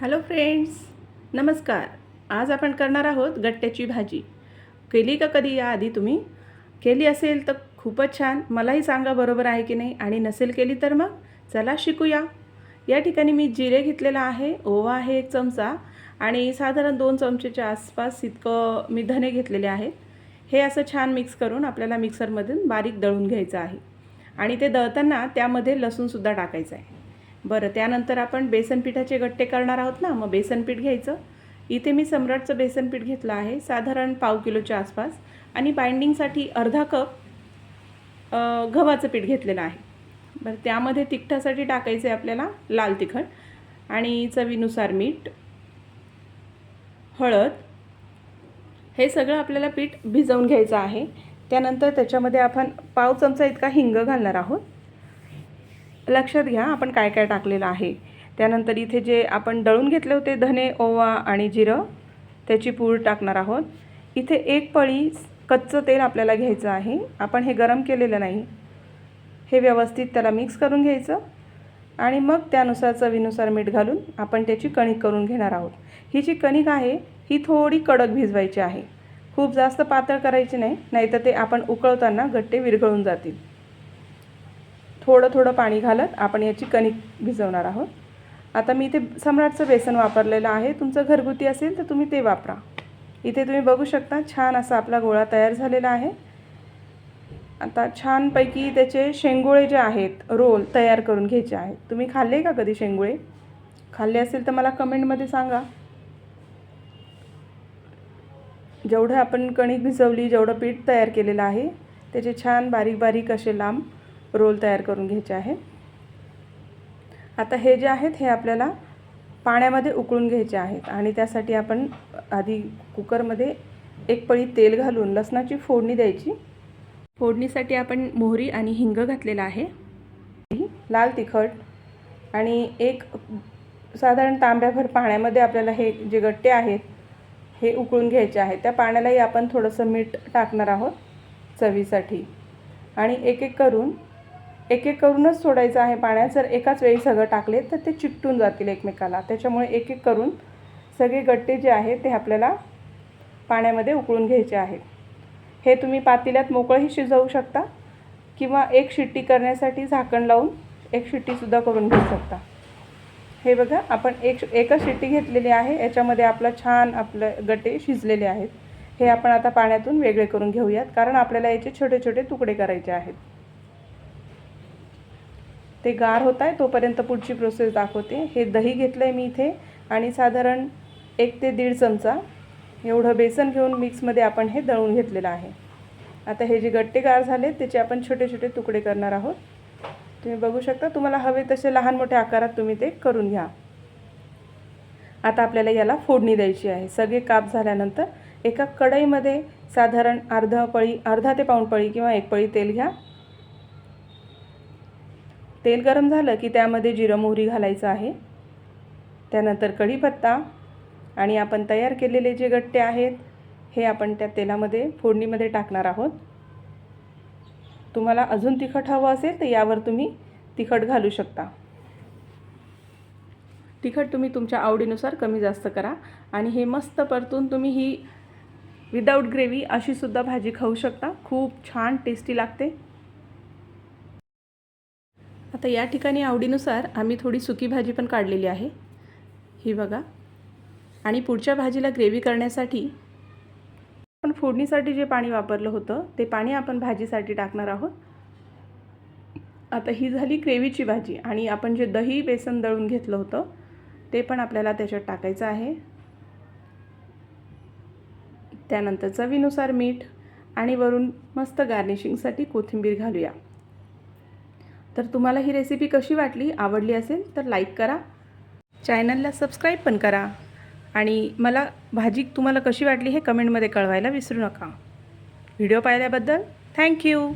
Hello friends नमस्कार. आज आपण करणार आहोत गट्ट्याची भाजी. केली का कधी याआधी तुम्ही? केली असेल तर खूपच छान. मलाही सांगा बरोबर आहे की नाही आणि नसेल केली तर मग? चला शिकूया. या ठिकाणी मी जिरे घेतलेला आहे ओवा आहे एक चमचा आणि साधारण दोन चमचेच्या आसपास इतकं मी धने घेतलेले आहेत हे असं छान मिक्स करून आपल्याला मिक्सरमधून बारीक दळून घ्यायचं आहे. आणि ते दळताना त्यामध्ये लसूणसुद्धा टाकायचं आहे. बरं त्यानंतर आपण बेसन पिठाचे गट्टे करणार आहोत ना मग बेसन पीठ घ्यायचं. इथे मी सम्राटचं बेसन पीठ घेतलं आहे साधारण पाव किलोच्या आसपास. आणि बाइंडिंगसाठी अर्धा कप गव्हाचं पीठ घेतलेलं आहे. बरं त्यामध्ये तिखटासाठी टाकायचं आहे आपल्याला लाल तिखट आणि चवीनुसार मीठ हळद. हे सगळं आपल्याला पीठ भिजवून घ्यायचं आहे. त्यानंतर त्याच्यामध्ये आपण पाव चमचा इतका हिंग घालणार आहोत. लक्षात घ्या आपण काय काय टाकलेलं आहे. त्यानंतर इथे जे आपण दळून घेतले होते धने ओवा आणि जिरं त्याची पूड टाकणार आहोत. इथे एक पळी कच्चं तेल आपल्याला घ्यायचं आहे. आपण हे गरम केलेलं नाही. हे व्यवस्थित त्याला मिक्स करून घ्यायचं आणि मग त्यानुसार चवीनुसार मीठ घालून आपण त्याची कणिक करून घेणार आहोत. ही जी कणिक आहे ही थोडी कडक भिजवायची आहे. खूप जास्त पातळ करायची नाही नाहीतर ते आपण उकळताना गट्टे विरघळून जातील. थोडं थोडं पाणी घालत आपण याची कणिक भिजवणार आहोत. आता मी इथे सम्राटचं बेसन वापरलेलं आहे. तुमचं घरगुती असेल तर तुम्ही ते वापरा. इथे तुम्ही बघू शकता छान असा आपला गोळा तयार झालेला आहे. आता छानपैकी त्याचे शेंगोळे जे आहेत रोल तयार करून घ्यायचे आहेत. तुम्ही खाल्ले का कधी शेंगोळे? खाल्ले असेल तर मला कमेंटमध्ये सांगा. जेवढं आपण कणिक भिजवली जेवढं पीठ तयार केलेलं आहे त्याचे छान बारीक बारीक असे लांब रोल तयार करून घ्यायचे आहे. आता हे जे आहेत हे आपल्याला पाण्यामध्ये उकळून घ्यायचे आहेत आणि त्यासाठी आपण आधी कुकरमध्ये एक पळी तेल घालून लसणाची फोडणी द्यायची. फोडणीसाठी आपण मोहरी आणि हिंग घातलेला आहे. लाल तिखट आणि एक साधारण तांब्याभर पाण्यामध्ये आपल्याला हे जे गट्टे आहेत हे उकळून घ्यायचे आहेत. त्या पाण्यालाही आपण थोडंसं मीठ टाकणार आहोत चवीसाठी. आणि एक एक करून एक एक करूनच सोडायचं आहे पाण्यात. जर एकाच वेळी सगळं टाकले तर ते चिकटून जातील एकमेकाला. त्याच्यामुळे एक एक करून सगळे गट्टे जे आहेत ते आपल्याला पाण्यामध्ये उकळून घ्यायचे आहेत. हे तुम्ही पातेल्यात मोकळंही शिजवू शकता किंवा एक शिट्टी करण्यासाठी झाकण लावून एक शिट्टीसुद्धा करून घेऊ शकता. हे बघा आपण एक एकच शिट्टी घेतलेली आहे. याच्यामध्ये आपलं छान आपलं गट्टे शिजलेले आहेत. हे आपण आता पाण्यातून वेगळे करून घेऊयात कारण आपल्याला याचे छोटे छोटे तुकडे करायचे आहेत. ते गार होत आहे तोपर्यंत पुढची प्रोसेस दाखवते. हे दही घेतलं आहे मी इथे आणि साधारण एक ते दीड चमचा एवढं बेसन घेऊन मिक्समध्ये आपण हे दळून घेतलेलं आहे. आता हे जे गट्टे गार झाले त्याचे आपण छोटे छोटे तुकडे करणार आहोत. तुम्ही बघू शकता तुम्हाला हवे तसे लहान मोठ्या आकारात तुम्ही ते करून घ्या. आता आपल्याला याला फोडणी द्यायची आहे. सगळे काप झाल्यानंतर एका कढईमध्ये साधारण अर्धा पळी अर्धा ते पाऊण पळी किंवा एक पळी तेल घ्या. तेल गरम झालं की त्यामध्ये जिरं मोहरी घालायचं आहे. त्यानंतर कढीपत्ता आणि आपण तयार केलेले जे गट्टे आहेत हे आपण त्या तेलामध्ये फोडणीमध्ये टाकणार आहोत. तुम्हाला अजून तिखट हवं असेल तर यावर तुम्ही तिखट घालू शकता. तिखट तुम्ही तुमच्या आवडीनुसार कमी जास्त करा आणि हे मस्त परतून तुम्ही ही विदाऊट ग्रेव्ही अशीसुद्धा भाजी खाऊ शकता. खूप छान टेस्टी लागते. आता या ठिकाणी आवडीनुसार आम्ही थोडी सुकी भाजी पण काढलेली आहे. ही बघा. आणि पुढच्या भाजीला ग्रेव्ही करण्यासाठी आपण फोडणीसाठी जे पाणी वापरलं होतं ते पाणी आपण भाजीसाठी टाकणार आहोत. आता ही झाली ग्रेव्हीची भाजी आणि आपण जे दही बेसन दळून घेतलं होतं ते पण आपल्याला त्याच्यात टाकायचं आहे. त्यानंतर चवीनुसार मीठ आणि वरून मस्त गार्निशिंगसाठी कोथिंबीर घालूया. तर तुम्हाला ही रेसिपी कशी वाटली आवडली असेल तर लाईक करा. चॅनलला सबस्क्राईब पण करा. आणि मला भाजी तुम्हाला कशी वाटली हे कमेंटमध्ये कळवायला विसरू नका. व्हिडिओ पाहिल्याबद्दल थँक्यू